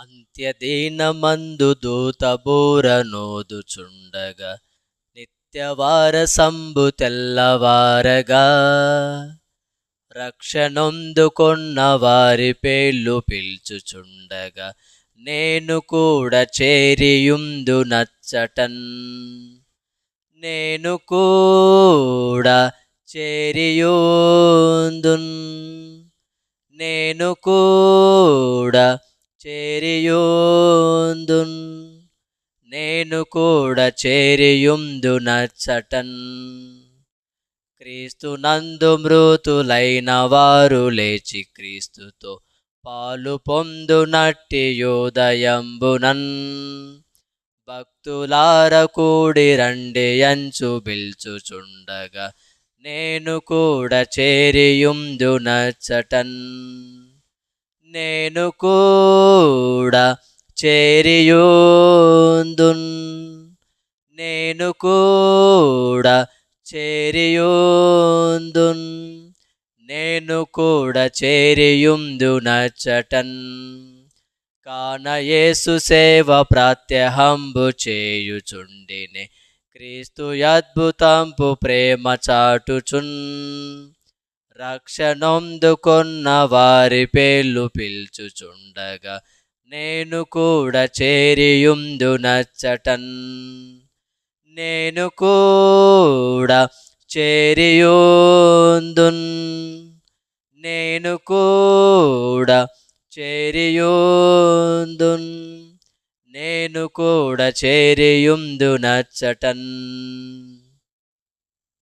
అంత్యదీనమందు దూత నోదుచుండగా నిత్యవార సంబు తెల్లవారగా రక్షణొందుకొన్న వారి పేర్లు పిల్చుచుండగా నేను కూడా చేరియుందు నచ్చటన్. నేను కూడా చేరియుందున్. నేను కూడా చేరియుందున్ నేను కూడా చేరియుందు నచ్చటన్ క్రీస్తు నందు మృతులైన వారు లేచి క్రీస్తుతో పాలు పొందునట్టి యోదయంబునన్. భక్తులార కూడి రండి అంచు బిల్చుచుండగా నేను కూడా చేరియుందు నచ్చటన్ నేను కూడా చేరియోందున్. నేను కూడా చేరియోందున్. నేను కూడా చేరియుందు నచ్చటన్ కాన సేవ ప్రాత్యహంబు చేయుచుండినే. క్రీస్తు అద్భుతంపు ప్రేమ చాటుచున్. రక్షణొందుకున్న వారి పేర్లు పిల్చుచుండగా నేను కూడా చేరియుందు నచ్చటన్. నేను కూడా చేరియోందున్. నేను కూడా చేరియోందున్. నేను కూడా చేరియుందు నచ్చటన్.